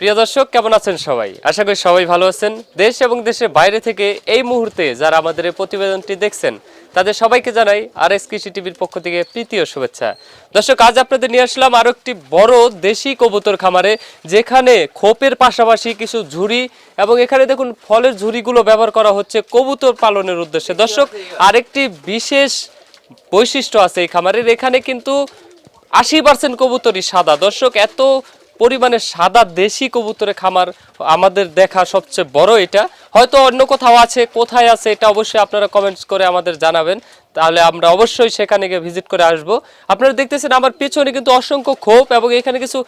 প্রিয় দর্শক, কেমন আছেন সবাই? আশা করি সবাই ভালো আছেন। দেশ এবং দেশের বাইরে থেকে এই মুহূর্তে যারা আমাদের এই প্রতিবেদনটি দেখছেন, তাদের সবাইকে জানাই আর এস কৃষি টিভির পক্ষ থেকে প্রীতি ও শুভেচ্ছা। দর্শক, আজ আপনাদের নিয়ে আসলাম আরও একটি বড় দেশি কবুতর খামারে, যেখানে খোপের পাশাপাশি কিছু ঝুড়ি এবং এখানে দেখুন, ফলের ঝুড়িগুলো ব্যবহার করা হচ্ছে কবুতর পালনের উদ্দেশ্যে। দর্শক, আরেকটি বিশেষ বৈশিষ্ট্য আছে এই খামারের। এখানে কিন্তু আশি পার্সেন্ট কবুতরই সাদা। দর্শক, এত পরিমাণে সাদা দেশি কবুতরের খামার আমাদের দেখা সবচেয়ে বড় এটা। হয়তো অন্য কোথাও আছে, কোথায় আছে, এটা অবশ্যই আপনারা কমেন্টস করে আমাদের জানাবেন। তাহলে আমরা অবশ্যই সেখানে গিয়ে ভিজিট করে আসব। আপনারা দেখতেছেন আমার পেছনে কিন্তু অসংখ্য খোপ এবং এখানে কিছু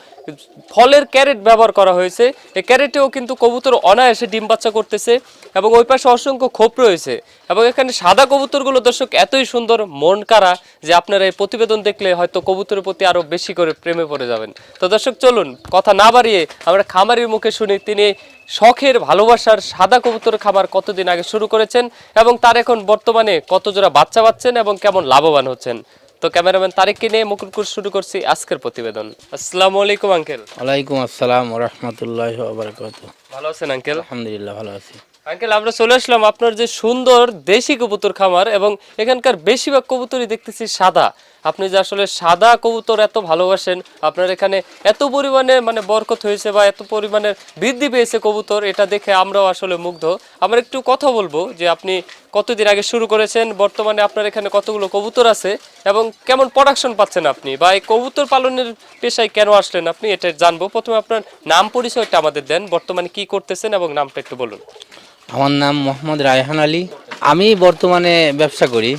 ফলের ক্যারেট ব্যবহার করা হয়েছে। এই ক্যারেটেও কিন্তু কবুতর অনায়াসে ডিম বাচ্চা করতেছে এবং ওই পাশে অসংখ্য খোপ রয়েছে এবং এখানে সাদা কবুতরগুলো দর্শক এতই সুন্দর, মন কারা যে আপনারা এই প্রতিবেদন দেখলে হয়তো কবুতরের প্রতি আরও বেশি করে প্রেমে পড়ে যাবেন। তো দর্শক চলুন, কথা না বাড়িয়ে আমরা খামারির মুখে শুনি, তিনি শখের ভালোবাসার সাদা কবুতর খামার কতদিন আগে শুরু করেছেন এবং তার এখন বর্তমানে কত জোড়া বাচ্চা পাচ্ছেন এবং কেমন লাভবান হচ্ছেন? তো ক্যামেরাম্যান তারিখকে নিয়ে মুকুল শুরু করছি আজকের প্রতিবেদন। আসসালামু আলাইকুম আঙ্কেল। ওয়ালাইকুম আসসালাম রহমতুল্লাহ ভালো আছেন আঙ্কেল? আলহামদুলিল্লাহ ভালো আছি। আঙ্কেল আমরা চলে আসলাম আপনার যে সুন্দর দেশি কবুতর খামার এবং এখানকার বেশিরভাগ কবুতরই দেখতেছি সাদা। আপনি যে আসলে সাদা কবুতর এত ভালোবাসেন, আপনার এখানে এত পরিমাণে মানে বরকত হয়েছে বা এত পরিমাণে বৃদ্ধি পেয়েছে কবুতর, এটা দেখে আমরাও আসলে মুগ্ধ। আমরা একটু কথা বলব যে আপনি কতদিন আগে শুরু করেছেন, বর্তমানে আপনার এখানে কতগুলো কবুতর আছে এবং কেমন প্রোডাকশন পাচ্ছেন আপনি বা এই কবুতর পালনের পেশায় কেন আসলেন আপনি, এটা জানব। প্রথমে আপনার নাম পরিচয়টা আমাদের দেন, বর্তমানে কি করতেছেন এবং নামটা একটু বলুন। আমার নাম মোহাম্মদ রায়হান আলী। আমি বর্তমানে ব্যবসা করি।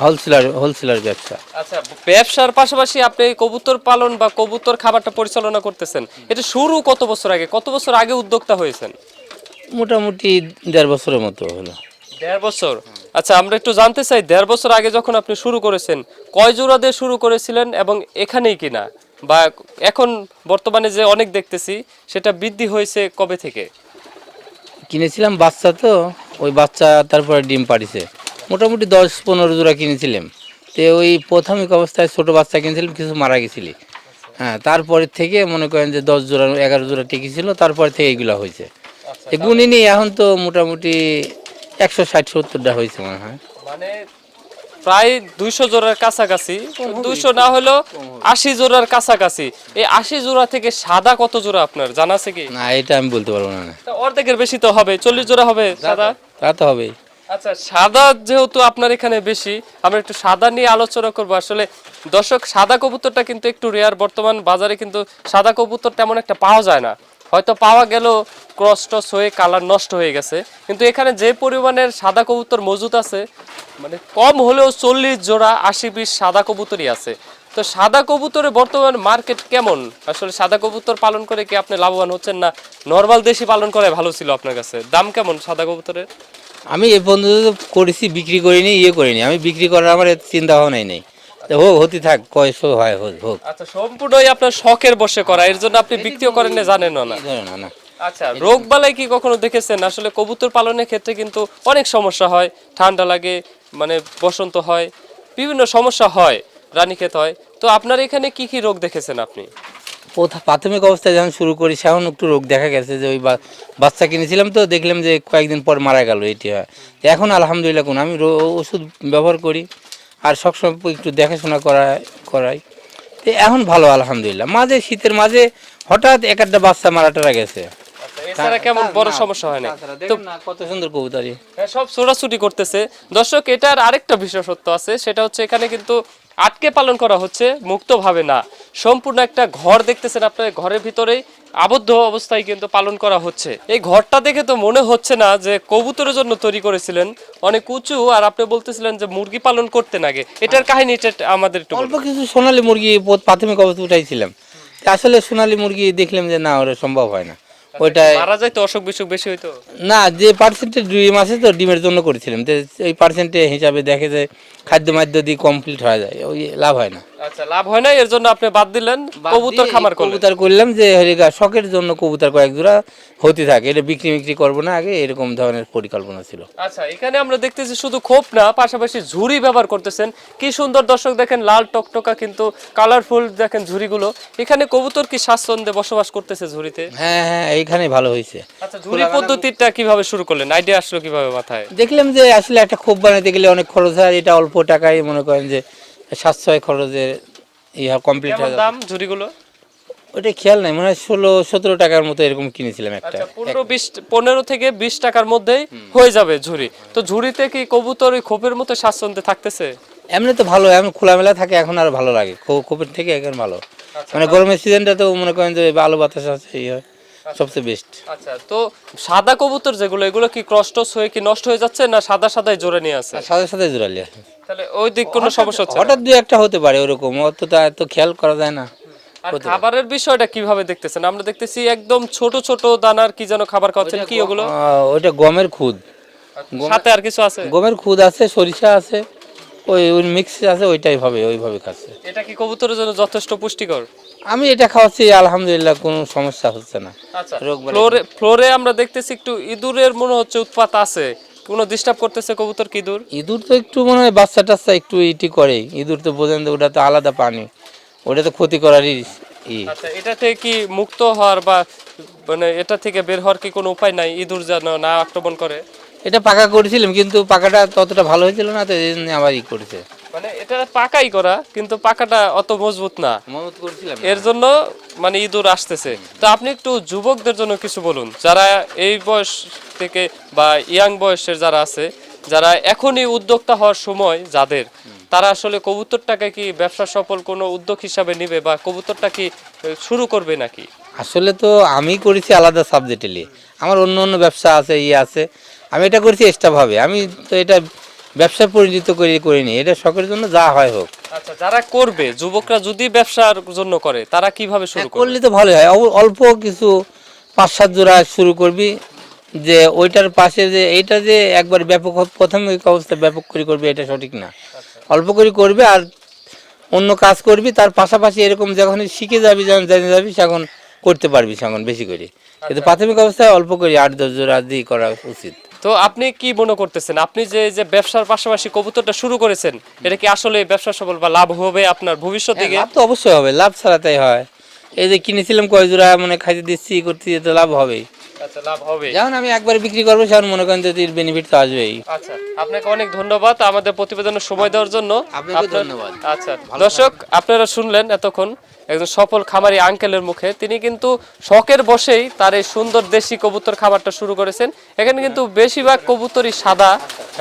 হোলসেলার হোলসেলার ব্যবসা। আচ্ছা ব্যবসার পাশাপাশি আপনি কবুতর পালন বা কবুতর খাবারটা পরিচালনা করতেছেন এটা শুরু কত বছর আগে? কত বছর আগে উদ্যোক্তা হয়েছেন? মোটামুটি দেড় বছরের মতো হলো। দেড় বছর? আচ্ছা আমরা একটু জানতে চাই দেড় বছর আগে যখন আপনি শুরু করেছেন কয় জোড়া দিয়ে শুরু করেছিলেন এবং এখানেই কিনা? বা এখন বর্তমানে যে অনেক দেখতেছি সেটা বৃদ্ধি হয়েছে কবে থেকে? কিনেছিলাম বাচ্চা তো ওই বাচ্চা তারপরে ডিম পাড়িছে। মোটামুটি দশ পনেরো জোড়া কিনেছিলাম। তো ওই প্রাথমিক অবস্থায় ছোট বাচ্চা কিনেছিলাম কিছু মারা গেছিলি। হ্যাঁ তারপরে থেকে মনে করেন যে দশ জোড়া এগারো জোড়া টিকেছিল তারপর থেকে এগুলো হয়েছে। এগুলি নিয়ে এখন তো মোটামুটি একশো ষাট সত্তরটা হয়েছে মনে হয়। মানে প্রায় দুইশো জোড়ার কাছাকাছি দুইশো না হলেও আশি জোড়ার কাছাকাছি। এই আশি জোড়া থেকে সাদা কত জোড়া আপনার জানা আছে কি? না এটা আমি বলতে পারব না। অর্ধেকের বেশি তো হবে চল্লিশ জোড়া হবে সাদা? তা তো হবেই। আচ্ছা সাদা যেহেতু আপনার এখানে বেশি, আমরা একটু সাদা নিয়ে আলোচনা করব। আসলে দর্শক, সাদা কবুতরটা কিন্তু একটু রেয়ার বর্তমান বাজারে কিন্তু সাদা কবুতর তেমন একটা পাওয়া যায় না। হয়তো পাওয়া গেল হয়ে কালার নষ্ট হয়ে গেছে। কিন্তু এখানে যে পরিমাণের সাদা কবুতর মজুদ আছে মানে কম হলেও চল্লিশ জোড়া আশি পিস সাদা কবুতরই আছে। তো সাদা কবুতরের বর্তমান মার্কেট কেমন? আসলে সাদা কবুতর পালন করে কি আপনি লাভবান হচ্ছেন না? নর্মাল দেশি পালন করে ভালো ছিল আপনার কাছে। দাম কেমন সাদা কবুতরের? আমি এ পর্যন্ত করেছি বিক্রি করিনি ইয়ে করিনি। আমি বিক্রি করার আমার চিন্তা ভাবনাই নেই। হোক হতে থাক কয়শো হয় হোক হোক। আচ্ছা সম্পূর্ণই আপনার শখের বসে করা। এর জন্য আপনি বিক্রিও করেন না। জানেন না না। না আচ্ছা রোগ বালাই কি কখনো দেখেছেন? আসলে কবুতর পালনের ক্ষেত্রে কিন্তু অনেক সমস্যা হয়। ঠান্ডা লাগে মানে বসন্ত হয় বিভিন্ন সমস্যা হয় রানীক্ষেত হয়। তো আপনার এখানে কি কি রোগ দেখেছেন আপনি? প্রাথমিক অবস্থায় যখন শুরু করি সেখন একটু রোগ দেখা গেছে যে ওই বাচ্চা কিনেছিলাম তো দেখলাম যে কয়েকদিন পর মারা গেল এটি হয়। এখন আলহামদুলিল্লাহ কোন আমি ওষুধ ব্যবহার করি আর সবসময় একটু দেখাশোনা করা করাই। তো এখন ভালো আলহামদুলিল্লাহ। মাঝে শীতের মাঝে হঠাৎ এক একটা বাচ্চা মারা টারা গেছে। এছাড়া কেমন বড় সমস্যা হয় না তাছাড়া কত সুন্দর কবুতারি সব ছোটাছুটি করতেছে। দর্শক এটার আরেকটা বিশেষত্ব আছে সেটা হচ্ছে এখানে কিন্তু আটকে পালন করা হচ্ছে মুক্তভাবে না। সম্পূর্ণ একটা ঘর দেখতেছেন আপনার ঘরের ভিতরেই আবদ্ধ অবস্থায় কিন্তু পালন করা হচ্ছে। এই ঘরটা দেখে তো মনে হচ্ছে না যে কবুতরের জন্য তৈরি করেছিলেন। অনেক উঁচু আর আপনি বলতেছিলেন যে মুরগি পালন করতে আগে। এটার কাহিনী আমাদের একটু অল্প কিছু সোনালী মুরগি প্রাথমিক অবস্থা উঠাইছিলাম। আসলে সোনালী মুরগি দেখলাম যে না ওটা সম্ভব হয় না। ওইটাই। মারা যায় তো অসুখ বিসুখ বেশি হইতো? না যে পার্সেন্টে ডিম আছে তো ডিমের জন্য করেছিলাম। তো ওই পার্সেন্টে হিসাবে দেখে যে খাদ্য মাদ্য দিয়ে কমপ্লিট হয়ে যায় ওই লাভ হয় না। আচ্ছা লাভ হয় না এর জন্য আপনি বাদ দিলেন কবুতর খামার করলেন। কবুতর করলাম যে হরিকা শখের জন্য কবুতর কয়েক জোড়া হতে থাকে এটা বিক্রি বিক্রি করব না আগে এরকম ধরনের পরিকল্পনা ছিল। আচ্ছা এখানে আমরা দেখতেছি শুধু খোপ না পাশাপাশি ঝুড়ি ব্যবহার করতেছেন। কি সুন্দর দর্শক দেখেন লাল টকটকা কিন্তু কালারফুল দেখেন ঝুড়িগুলো। এখানে কবুতর কি স্বাচ্ছন্দ্যে বসবাস করতেছে ঝুড়িতে? হ্যাঁ হ্যাঁ এইখানে ভালো হয়েছে। আচ্ছা ঝুড়ি পদ্ধতিটা কীভাবে শুরু করলেন? আইডিয়া আসলো কীভাবে মাথায়? দেখলাম যে আসলে একটা খোপ বানাইতে গেলে অনেক খরচ হয় এটা অল্প টাকায় মনে করেন যে সাশ্রয় খরচে ইহা কমপ্লিট হয়ে দাম ঝুড়িগুলো? ওটা খেয়াল নাই মনে হয় ষোলো সতেরো টাকার মতো এরকম কিনেছিলাম একটা। আচ্ছা পনেরো বিশ পনেরো থেকে বিশ টাকার মধ্যেই হয়ে যাবে ঝুড়ি। তো ঝুড়িতে কি কবুতর ওই খোপের মতো স্বাচ্ছন্দ্যে থাকতেছে? এমনি তো ভালো এখন খোলামেলা থাকে এখন আর ভালো লাগে। খোপের থেকে এখন ভালো। মানে গরমের সিজনটা তো মনে করেন যে আলো বাতাস আছে এই হয়। সবচেয়ে বেস্ট আচ্ছা তো সাদা কবুতর যেগুলো এগুলো কি ক্রস টস হয়ে কি নষ্ট হয়ে যাচ্ছে না সাদা সাদাই জোরে নিয়ে আছে সাথে সাথে জোরালি তাহলে ওই দিক কোনো সমস্যা হচ্ছে হঠাৎ দু একটা হতে পারে ওরকম অত তো এত খেয়াল করা যায় না। আর খাবারের বিষয়টা কীভাবে দেখতেছেন? আমরা দেখতেছি একদম ছোট ছোট দানার কি যেন খাবার খাওয়াচ্ছেন কি ওগুলো? ওইটা গমের খুদ। সাথে আর কিছু আছে? গমের খুদ আছে সরিষা আছে। ওই ওই মিক্স আছে ওইটাই ভাবে ওইভাবে খাচ্ছে। এটা কি কবুতরের জন্য যথেষ্ট পুষ্টিকর? আমি এটা খাওয়াচ্ছি আলহামদুলিল্লাহ কোনো সমস্যা হচ্ছে না। আচ্ছা ফ্লোরে ফ্লোরে আমরা দেখতেছি একটু ইঁদুরের মনে হচ্ছে উৎপাত আছে। কোনো ডিস্টার্ব করতেছে কবুতর কি ইঁদুর? ইঁদুর তো একটু মনে হয় বাচ্চা টাচ্চা একটু ইটি করে। ইঁদুর তো বোঝেন ওটা তো আলাদা পানি ওটা তো ক্ষতি করারই আচ্ছা এটা থেকে কি মুক্ত হওয়ার বা মানে এটা থেকে বের হওয়ার কি কোনো উপায় নাই ইঁদুর যেন না আক্রমণ করে? এটা পাকা করেছিলাম কিন্তু পাকাটা ততটা ভালো হয়েছিল না তো এই জন্য আবার ই করেছে। মানে এটা পাকাই করা কিন্তু পাকাটা অত মজবুত না। মহম্মদ করেছিলাম। এর জন্য মানে ইঁদুর আসতেছে। তো আপনি একটু যুবকদের জন্য কিছু বলুন যারা এই বয়স থেকে বা ইয়াং বয়সের যারা আছে যারা এখনই উদ্যোক্তা হওয়ার সময় যাদের তারা আসলে কবুতরটাকে কি ব্যবসা সফল কোনো উদ্যোগ হিসাবে নিবে বা কবুতরটা কি শুরু করবে নাকি? আসলে তো আমি করেছি আলাদা সাবজেক্টে নিয়ে আমার অন্য অন্য ব্যবসা আছে ইয়ে আছে। আমি এটা করেছি এক্সট্রাভাবে। আমি তো এটা ব্যবসায় পরিণত করে করিনি। এটা শখের জন্য যা হয় হোক। আচ্ছা যারা করবে যুবকরা যদি ব্যবসার জন্য করে তারা কীভাবে শুরু করলে তো ভালোই হয়। অল্প কিছু পাঁচ সাত জোড়া শুরু করবি যে ওইটার পাশে যে এইটা যে একবার ব্যাপক প্রাথমিক অবস্থা ব্যাপক করে করবি এটা সঠিক না। অল্প করে করবে আর অন্য কাজ করবি তার পাশাপাশি এরকম যখন শিখে যাবি যখন জেনে যাবি তখন করতে পারবি তখন বেশি করে। কিন্তু প্রাথমিক অবস্থায় অল্প করে আট দশ জোড়া দিয়ে করা উচিত। তো আপনি কি মনে করতেছেন? আপনি যে যে ব্যবসার পাশাপাশি কবুতরটা শুরু করেছেন এটা কি আসলে ব্যবসা সফল বা লাভ হবে আপনার ভবিষ্যৎ দিকে? লাভ তো অবশ্যই হবে লাভ ছাড়াতেই হয়। এই যে কিনেছিলাম কয় জোড়া মানে খাইতে দিচ্ছি করতে তো লাভ হবেই। আচ্ছা লাভ হবে। যখন আমি একবার বিক্রি করব সেখন মনে করেন যদি বেনিফিট তো আসবেই। আচ্ছা আপনাকে অনেক ধন্যবাদ আমাদের প্রতিবেদনের সময় দেওয়ার জন্য। আপনাকে ধন্যবাদ। আচ্ছা দর্শক আপনারা শুনলেন এতক্ষণ। একজন সফল খামারি আঙ্কেলের মুখে। তিনি কিন্তু শখের বসেই তার এই সুন্দর দেশি কবুতর খামারটা শুরু করেছেন। এখানে কিন্তু বেশিরভাগ কবুতরই সাদা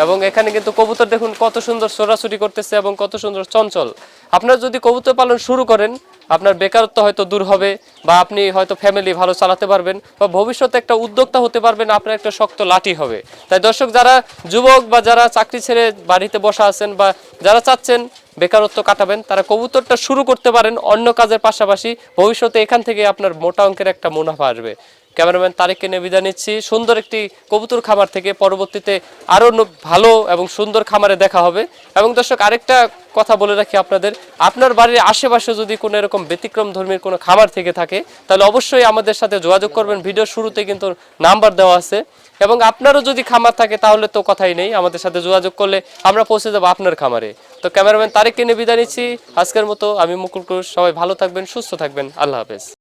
এবং এখানে কিন্তু কবুতর দেখুন কত সুন্দর ছোড়াছুটি করতেছে এবং কত সুন্দর চঞ্চল। আপনারা যদি কবুতর পালন শুরু করেন, আপনার বেকারত্ব হয়তো দূর হবে বা আপনি হয়তো ফ্যামিলি ভালো চালাতে পারবেন বা ভবিষ্যতে একটা উদ্যোক্তা হতে পারবেন, আপনার একটা শক্ত লাঠি হবে। তাই দর্শক, যারা যুবক বা যারা চাকরি ছেড়ে বাড়িতে বসা আছেন বা যারা চাচ্ছেন বেকারত্ব কাটাবেন, তারা কবুতরটা শুরু করতে পারেন অন্য কাজের পাশাপাশি ভবিষ্যতে এখান থেকে আপনার মোটা অঙ্কের একটা মুনাফা আসবে। ক্যামেরাম্যান তারেককে নিয়ে বিদায় নিচ্ছি। সুন্দর একটি কবুতর খামার থেকে পরবর্তীতে আরও ভালো এবং সুন্দর খামারে দেখা হবে। এবং দর্শক, আরেকটা কথা বলে রাখি আপনাদের, আপনার বাড়ির আশেপাশে যদি কোনো এরকম ব্যতিক্রম ধর্মীর কোনো খামার থেকে থাকে, তাহলে অবশ্যই আমাদের সাথে যোগাযোগ করবেন। ভিডিওর শুরুতে কিন্তু নাম্বার দেওয়া আছে। এবং আপনারও যদি খামার থাকে, তাহলে তো কথাই নেই। আমাদের সাথে যোগাযোগ করলে আমরা পৌঁছে যাব আপনার খামারে। তো ক্যামেরাম্যান তারেককে নিয়ে বিদায় নিচ্ছি। আজকের মতো আমি মুকুল সবাই ভালো থাকবেন, সুস্থ থাকবেন। আল্লাহ হাফেজ।